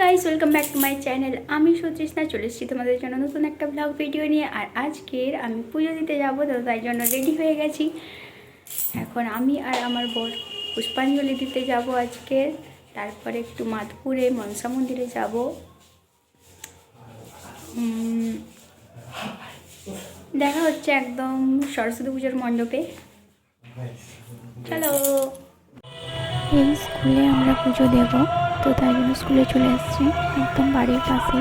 Guys welcome back to my channel আমি সতৃষ্ণা চলে এসেছি তোমাদের জন্য নতুন একটা ব্লগ ভিডিও নিয়ে। আর আজকের আমি পুজো দিতে যাব, তো তাই জন্য রেডি হয়ে গেছি। এখন আমি আর আমার বোন পুষ্পাঞ্জলি দিতে যাব আজকে। তারপরে একটু মাধপুরে মনসা মন্দিরে যাব। দেখা হচ্ছে একদম সরস্বতী পুজোর মণ্ডপে। চলো। এই স্কুলে আমরা পুজো দেব। তো তাই জন্য স্কুলে চলে এসেছি, একদম বাড়ির পাশে।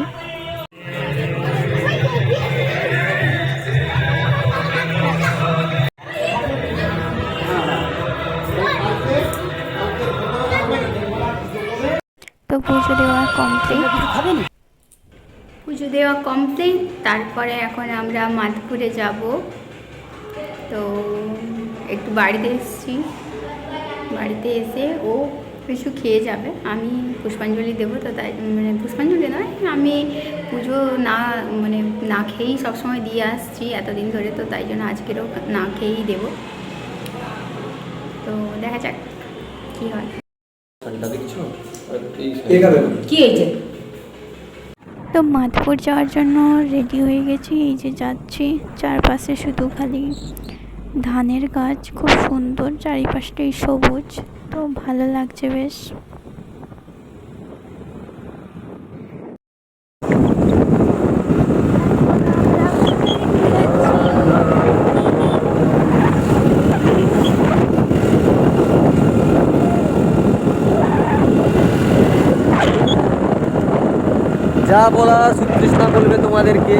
তো পুজো দেওয়া কমপ্লিট পুজো দেওয়া কমপ্লিট তারপরে এখন আমরা মাধপুরে যাব। তো একটু বাড়িতে এসেছি। বাড়িতে এসে ও কিছু খেয়ে যাবে। আমি পুষ্পাঞ্জলি দেবো তো তাই মানে পুষ্পাঞ্জলি নয় আমি পুজো না মানে না খেয়েই সবসময় দিয়ে আসছি এতদিন ধরে তো তাই জন্য আজকেরও না খেয়েই দেবো। তো দেখা যাক কী হয়। কি হয়েছে? তো মাধপুর যাওয়ার জন্য রেডি হয়ে গেছি এই যে যাচ্ছি চারপাশে শুধু খালি ধানের গাছ খুব সুন্দর চারিপাশটাই সবুজ। তো ভালো লাগছে বেশ। যা বলা সুতৃষ্ণা বলবে তোমাদেরকে।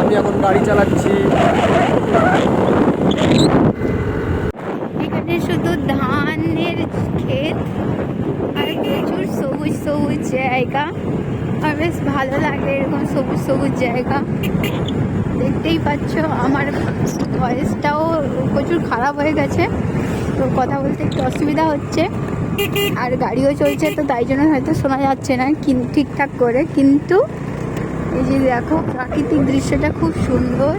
আমি এখন গাড়ি চালাচ্ছি। শুধু ধানের ক্ষেত আর প্রচুর সবুজ সবুজ জায়গা। আর বেশ ভালো লাগে এরকম সবুজ সবুজ জায়গা। দেখতেই পাচ্ছ আমার ভয়েসটাও প্রচুর খারাপ হয়ে গেছে। তো কথা বলতে একটু অসুবিধা হচ্ছে। আর গাড়িও চলছে, তো তাই জন্য হয়তো শোনা যাচ্ছে না ঠিকঠাক করে। কিন্তু এই যে দেখো প্রাকৃতিক দৃশ্যটা খুব সুন্দর।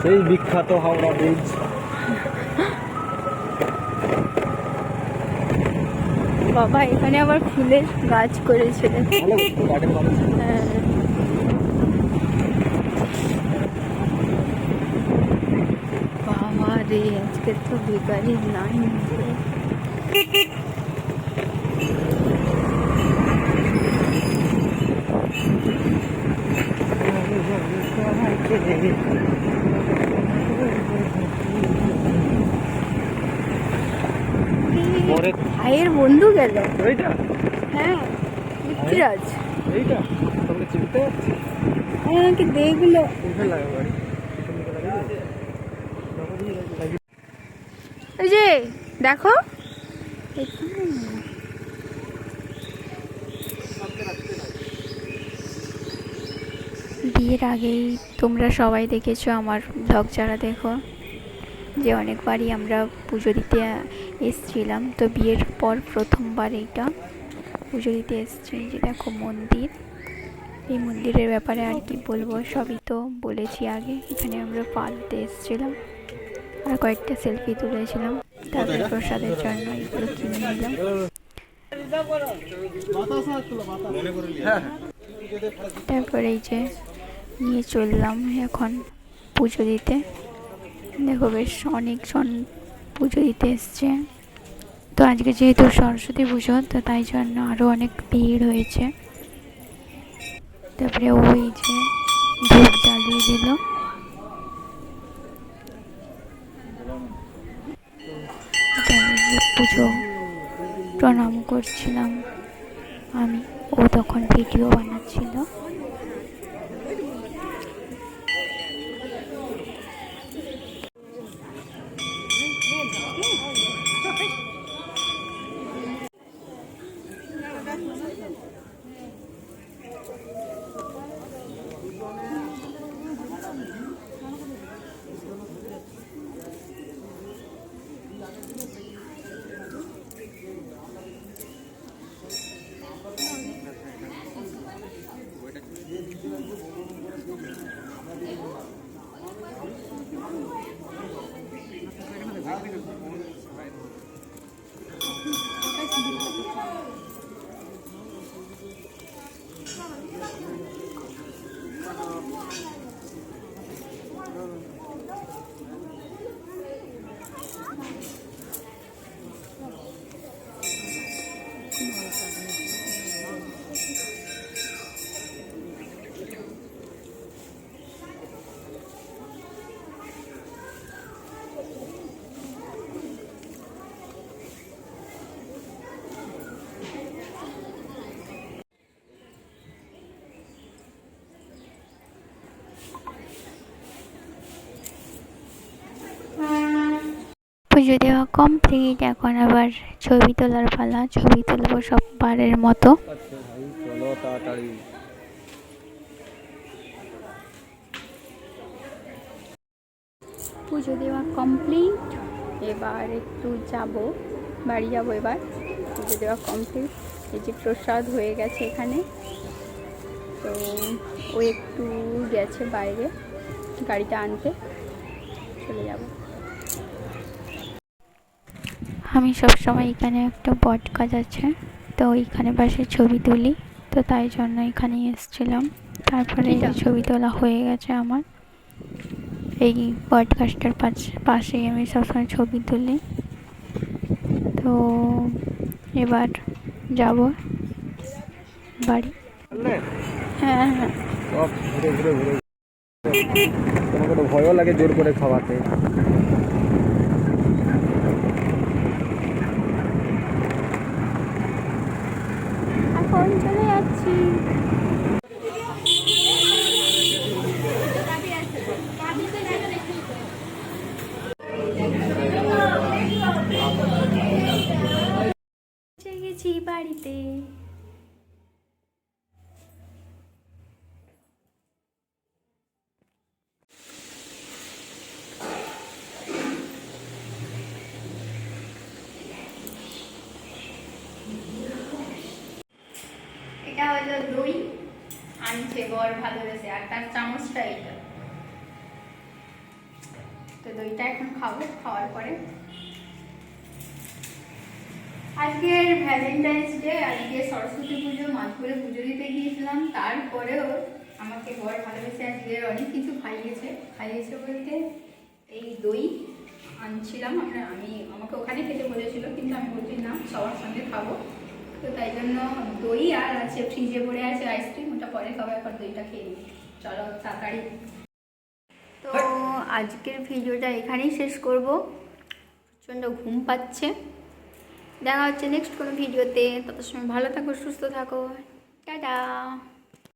সেই বিখ্যাত হাওড়া ব্রিজ বাবা এখানে আবার ফুলের গাছ করেছে। হ্যাঁ। রে আজকে তো বেকারি লাইন ভাইয়ের বন্ধু গেল। এইটা? হ্যাঁ পৃথ্বীরাজ। এইটা? তোমরা চিনতে আমি আমাকে দেখল। কোথায় লাগে গাড়ি ওই যে, দেখো। বিয়ের আগেই তোমরা সবাই দেখেছ আমার ব্লগ যারা দেখো, যে অনেকবারই আমরা পুজো দিতে এসছিলাম। তো বিয়ের পর প্রথমবার এইটা পুজো দিতে এসেছি। যে দেখো মন্দির, এই মন্দিরের ব্যাপারে আর কি বলব, সবই তো বলেছি আগে। এখানে আমরা পা দিতে এসেছিলাম। আর কয়েকটা সেলফি তুলেছিলাম। তারপরে প্রসাদের জন্য এগুলো কিনে নিলাম। তারপরে এই যে নিয়ে চললাম এখন পুজো দিতে। দেখো বেশ অনেকজন পুজো দিতে এসছে। তো আজকে যেহেতু সরস্বতী পুজো, তো তাই জন্য আরও অনেক ভিড় হয়েছে। তারপরে ওই যে ধূপ জ্বালিয়ে দিল। পুজো প্রণাম করছিলাম আমি। ও তখন ভিডিও বানাচ্ছিল। পুজো দেওয়া কমপ্লিট এখন আবার ছবি তোলার পালা, ছবি তুলবো সববারের মতো। পুজো দেওয়া কমপ্লিট এবার একটু যাব, বাড়ি যাব এবার। পুজো দেওয়া কমপ্লিট এই যে প্রসাদ হয়ে গেছে এখানে। তো ও একটু গেছে বাইরে, গাড়িটা আনতে, চলে যাব। আমি সবসময় এখানে একটা বট গাছ আছে তো ওইখানে পাশে ছবি তুলি তো তাই জন্য এখানে এসেছিলাম। তারপরে যে ছবি তোলা হয়ে গেছে আমার। এই বট গাছটার পাশ- পাশেই আমি সবসময় ছবি তুলি। তো এবার যাব বাড়ি। হ্যাঁ হ্যাঁ। ভয়ও লাগে জোর করে খাওয়াতে এখন চলে যাচ্ছি পৌঁছে গেছি বাড়িতে এটা হলো দই, আনছে, বর ভালোবেসে আর তার চামচটা এটা তো দইটা এখন খাব, খাওয়ার পরে। আজকের ভ্যালেন্টাইন্স ডে আজকে সরস্বতী পুজো মাঝপুরে পুজো দিতে গিয়েছিলাম। তারপরেও আমাকে বর ভালোবেসে আজকে অনেক কিছু খাইয়েছে। খাইয়েছে বলতে এই দই আনছিলাম। আমরা আমি আমাকে ওখানে খেতে বলেছিল কিন্তু আমি বলছি না সবার সঙ্গে খাব। তো তাই জন্য দই আর আছে ফ্রিজে পড়ে আছে আইসক্রিম ওটা পরে খাব এখন দইটা খেয়ে নিই। চলো তাড়াতাড়ি। তো আজকের ভিডিওটা এখানেই শেষ করব। প্রচণ্ড ঘুম পাচ্ছে। দেখা হচ্ছে নেক্সট কোনো ভিডিওতে। তত সময় ভালো থাকো সুস্থ থাকো। টাটা।